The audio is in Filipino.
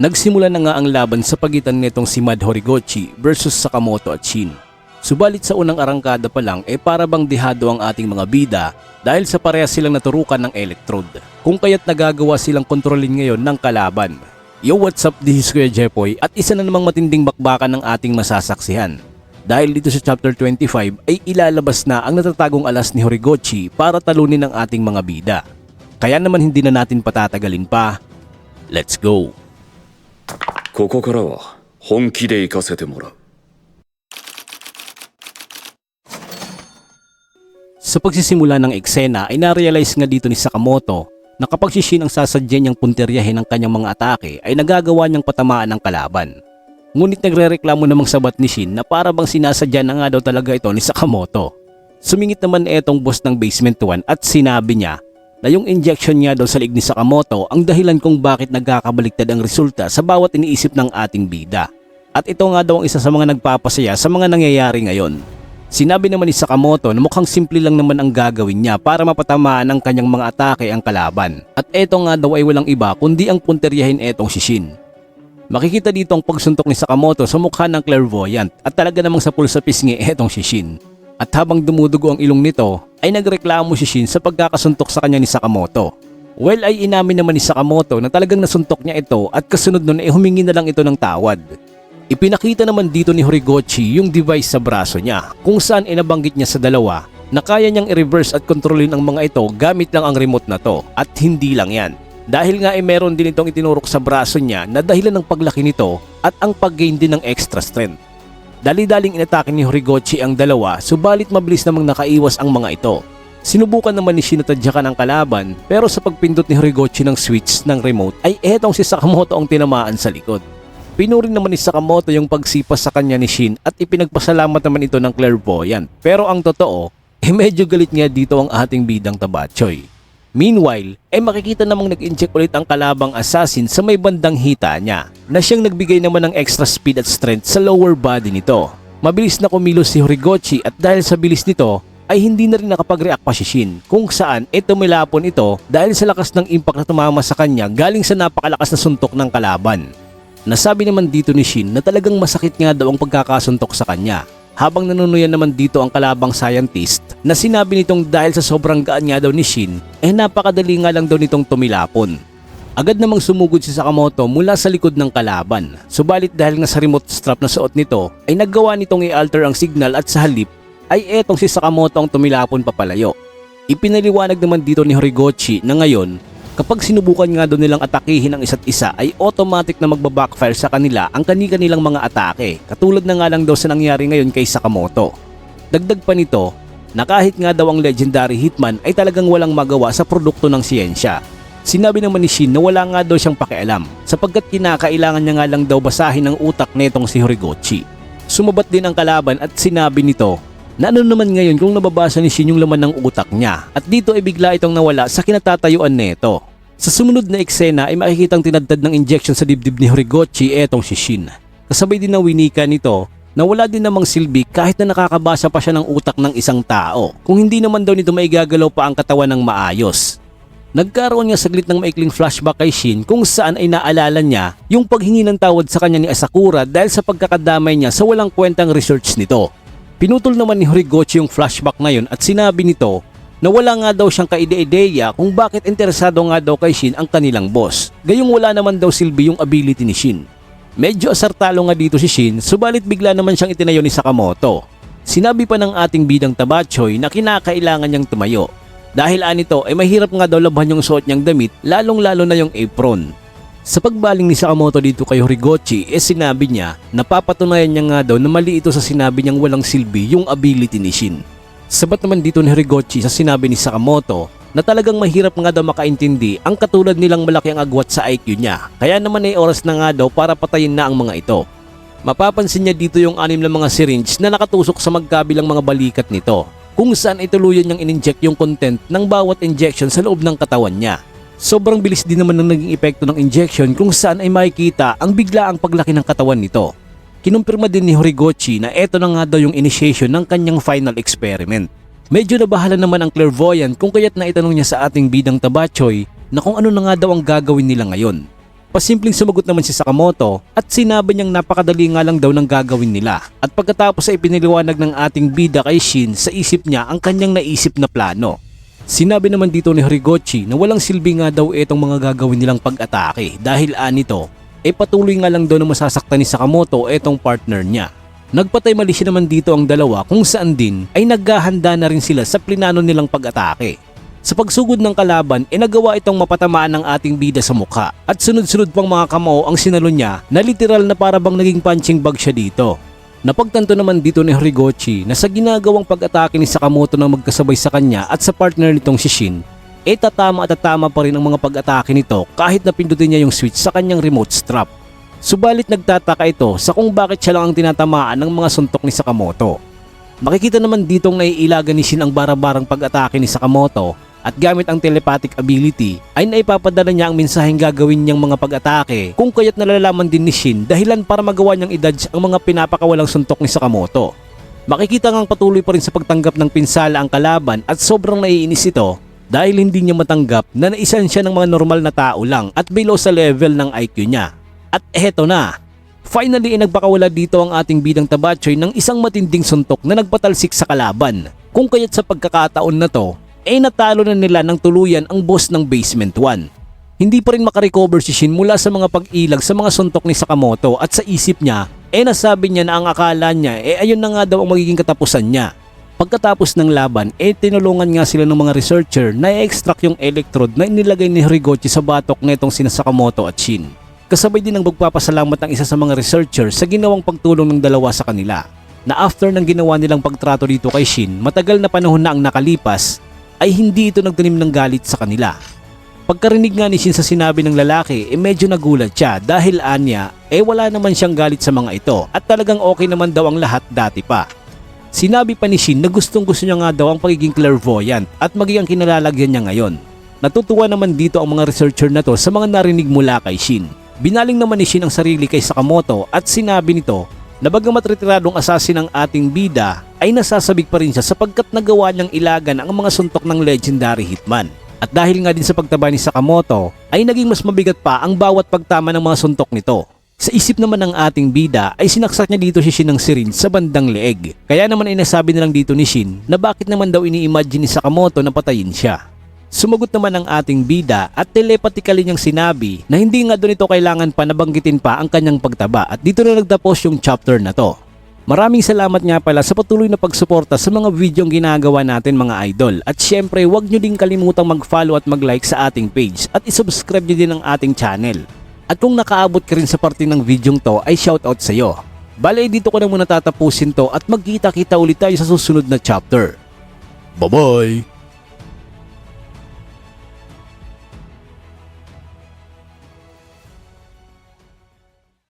Nagsimula na nga ang laban sa pagitan nitong si Mad Horiguchi versus Sakamoto at Shin. Subalit sa unang arangkada pa lang eh para bang dihado ang ating mga bida dahil sa parehas silang naturukan ng electrode. Kung kaya't nagagawa silang kontrolin ngayon ng kalaban. Yo what's up this is Kuya Jepoy at isa na namang matinding bakbakan ng ating masasaksihan. Dahil dito sa chapter 25 ay ilalabas na ang natatagong alas ni Horiguchi para talunin ang ating mga bida. Kaya naman hindi na natin patatagalin pa. Let's go! ここからは本気で行かせてもらう Sa pagsisimula ng eksena ay narealize nga dito ni Sakamoto na kapag si Shin ang sasadya niyang punteryahin ng kanyang mga atake ay nagagawa niyang patamaan ng kalaban. Ngunit nagrereklamo namang sabat ni Shin na para bang sinasadya na nga daw talaga ito ni Sakamoto. Sumingit naman etong boss ng Basement 1 at sinabi niya na yung injection niya daw sa liig ni Sakamoto ang dahilan kung bakit nagkakabaliktad ang resulta sa bawat iniisip ng ating bida. At ito nga daw ang isa sa mga nagpapasaya sa mga nangyayari ngayon. Sinabi naman ni Sakamoto na mukhang simple lang naman ang gagawin niya para mapatamaan ng kanyang mga atake ang kalaban. At eto nga daw ay walang iba kundi ang punteryahin etong si Shin. Makikita dito ang pagsuntok ni Sakamoto sa mukha ng clairvoyant at talaga namang sa pulsa pisngi etong si Shin. At habang dumudugo ang ilong nito ay nagreklamo si Shin sa pagkakasuntok sa kanya ni Sakamoto. Well ay inamin naman ni Sakamoto na talagang nasuntok niya ito at kasunod nun ay humingi na lang ito ng tawad. Ipinakita naman dito ni Horiguchi yung device sa braso niya kung saan inabanggit niya sa dalawa na kaya niyang i-reverse at kontrolin ang mga ito gamit lang ang remote na to at hindi lang yan. Dahil nga ay meron din itong itinurok sa braso niya na dahilan ng paglaki nito at ang pag-gain din ng extra strength. Dali-daling inatake ni Horiguchi ang dalawa subalit mabilis namang nakaiwas ang mga ito. Sinubukan naman ni Shin tadyakan ang kalaban pero sa pagpindot ni Horiguchi ng switch ng remote ay etong si Sakamoto ang tinamaan sa likod. Pinuring naman ni Sakamoto yung pagsipas sa kanya ni Shin at ipinagpasalamat naman ito ng clairvoyant. Pero ang totoo, eh medyo galit nga dito ang ating bidang tabachoy. Meanwhile, eh makikita namang nag-inject ulit ang kalabang assassin sa may bandang hita niya na siyang nagbigay naman ng extra speed at strength sa lower body nito. Mabilis na kumilos si Horiguchi at dahil sa bilis nito ay hindi na rin nakapag-react pa si Shin kung saan ito milapon ito dahil sa lakas ng impact na tumama sa kanya galing sa napakalakas na suntok ng kalaban. Nasabi naman dito ni Shin na talagang masakit nga daw ang pagkakasuntok sa kanya habang nanunuyan naman dito ang kalabang scientist na sinabi nitong dahil sa sobrang gaan nga daw ni Shin eh napakadali nga lang daw nitong tumilapon. Agad namang sumugod si Sakamoto mula sa likod ng kalaban. Subalit dahil nga sa remote strap na suot nito ay naggawa nitong i-alter ang signal at sa halip ay etong si Sakamoto ang tumilapon papalayo. Ipinaliwanag naman dito ni Horiguchi na ngayon kapag sinubukan nga daw nilang atakihin ang isa't isa ay automatic na magbabackfire sa kanila ang kani-kanilang mga atake katulad na nga lang daw sa nangyari ngayon kay Sakamoto. Dagdag pa nito na kahit nga daw ang legendary hitman ay talagang walang magawa sa produkto ng siyensya. Sinabi naman ni Shin na wala nga daw siyang pakialam sapagkat kinakailangan niya nga lang daw basahin ang utak netong si Horiguchi. Sumabat din ang kalaban at sinabi nito ano naman ngayon kung nababasa ni Shin yung laman ng utak niya at dito ay bigla itong nawala sa kinatatayuan neto. Sa sumunod na eksena ay makikitang tinadtad ng injection sa dibdib ni Horiguchi etong si Shin. Kasabay din ng winika nito na wala din namang silbi kahit na nakakabasa pa siya ng utak ng isang tao kung hindi naman daw nito maigagalaw pa ang katawan ng maayos. Nagkaroon nga saglit ng maikling flashback kay Shin kung saan ay naalala niya yung paghingi ng tawad sa kanya ni Asakura dahil sa pagkakadamay niya sa walang kwentang research nito. Pinutol naman ni Horiguchi yung flashback ngayon at sinabi nito na wala nga daw siyang kaide-ideya kung bakit interesado nga daw kay Shin ang kanilang boss. Gayong wala naman daw silbi yung ability ni Shin. Medyo asartalo nga dito si Shin subalit bigla naman siyang itinayo ni Sakamoto. Sinabi pa ng ating bidang tabachoy na kinakailangan niyang tumayo. Dahil anito ay mahirap nga daw labhan yung suot niyang damit lalong lalo na yung apron. Sa pagbaling ni Sakamoto dito kay Horiguchi, eh sinabi niya na papatunayan niya nga daw na mali ito sa sinabi niyang walang silbi yung ability ni Shin. Sabat naman dito ni Horiguchi sa sinabi ni Sakamoto na talagang mahirap nga daw makaintindi ang katulad nilang malaki ang agwat sa IQ niya. Kaya naman ay oras na nga daw para patayin na ang mga ito. Mapapansin niya dito yung anim na mga syringe na nakatusok sa magkabilang mga balikat nito kung saan ituluyan niyang in-inject yung content ng bawat injection sa loob ng katawan niya. Sobrang bilis din naman ng naging epekto ng injection kung saan ay makikita ang biglaang paglaki ng katawan nito. Kinumpirma din ni Horiguchi na eto na nga daw yung initiation ng kanyang final experiment. Medyo nabahala naman ang clairvoyant kung kaya't naitanong niya sa ating bidang tabachoy na kung ano na nga daw ang gagawin nila ngayon. Pasimpleng sumagot naman si Sakamoto at sinabi niyang napakadali nga lang daw ng gagawin nila. At pagkatapos ay piniliwanag ng ating bida kay Shin sa isip niya ang kanyang naisip na plano. Sinabi naman dito ni Horigochi na walang silbi nga daw itong mga gagawin nilang pag-atake dahil anito, eh patuloy nga lang daw na masasaktan ni Sakamoto itong partner niya. Nagpatay mali siya naman dito ang dalawa kung saan din ay naghahanda na rin sila sa plinano nilang pag-atake. Sa pagsugod ng kalaban, e nagawa itong mapatamaan ng ating bida sa mukha at sunod-sunod pang mga kamao ang sinalo niya na literal na para bang naging punching bag siya dito. Napagtanto naman dito ni Horigochi na sa ginagawang pag-atake ni Sakamoto na magkasabay sa kanya at sa partner nitong si Shin, e tatama at tatama pa rin ang mga pag-atake nito kahit na pindutin niya yung switch sa kanyang remote strap. Subalit nagtataka ito sa kung bakit siya lang ang tinatamaan ng mga suntok ni Sakamoto. Makikita naman ditong naiilagan ni Shin ang barabarang pag-atake ni Sakamoto at gamit ang telepathic ability ay naipapadala niya ang mensaheng gagawin niyang mga pag-atake kung kaya't nalalaman din ni Shin dahilan para magawa niyang idodge ang mga pinapakawalang suntok ni Sakamoto. Makikita ngang patuloy pa rin sa pagtanggap ng pinsala ang kalaban at sobrang naiinis ito dahil hindi niya matanggap na naisan siya ng mga normal na tao lang at below sa level ng IQ niya. At eto na, Finally, ay nagpakawala dito ang ating bidang tabachoy ng isang matinding suntok na nagpatalsik sa kalaban. Kung kaya't sa pagkakataon na to, ay natalo na nila ng tuluyan ang boss ng Basement 1. Hindi pa rin makarecover si Shin mula sa mga pag-ilag sa mga suntok ni Sakamoto at sa isip niya, eh nasabi niya na ang akala niya eh ayun na nga daw ang magiging katapusan niya. Pagkatapos ng laban, eh tinulungan nga sila ng mga researcher na i-extract yung electrode na inilagay ni Horigochi sa batok nitong sina Sakamoto at Shin. Kasabay din ang magpapasalamat ng isa sa mga researcher sa ginawang pagtulong ng dalawa sa kanila. Na after ng ginawa nilang pagtrato dito kay Shin, matagal na panahon na ang nakalipas, ay hindi ito nagtanim ng galit sa kanila. Pagkarinig nga ni Shin sa sinabi ng lalaki, eh medyo nagulat siya dahil anya, eh wala naman siyang galit sa mga ito at talagang okay naman daw ang lahat dati pa. Sinabi pa ni Shin na gustong gusto niya nga daw ang pagiging clairvoyant at maging ang kinalalagyan niya ngayon. Natutuwa naman dito ang mga researcher na to sa mga narinig mula kay Shin. Binaling naman ni Shin ang sarili kay Sakamoto at sinabi nito na bagamat retiradong asasin ng ating bida ay nasasabik pa rin siya sapagkat nagawa niyang ilagan ang mga suntok ng legendary hitman. At dahil nga din sa pagtaba ni Sakamoto ay naging mas mabigat pa ang bawat pagtama ng mga suntok nito. Sa isip naman ng ating bida ay sinaksak niya dito si Shin ng sirin sa bandang leeg. Kaya naman ay nasabi nilang dito ni Shin na bakit naman daw ini-imagine ni Sakamoto na patayin siya. Sumagot naman ang ating bida at telepathically niyang sinabi na hindi nga doon ito kailangan pa nabanggitin pa ang kanyang pagtaba at dito na nagtapos yung chapter na to. Maraming salamat nga pala sa patuloy na pagsuporta sa mga videong ginagawa natin mga idol at syempre huwag nyo din kalimutang mag-follow at mag-like sa ating page at isubscribe nyo din ang ating channel. At kung nakaabot ka rin sa parte ng videong to ay shoutout sa'yo. Bale dito ko na muna tatapusin to at magkita-kita ulit tayo sa susunod na chapter. Bye-bye!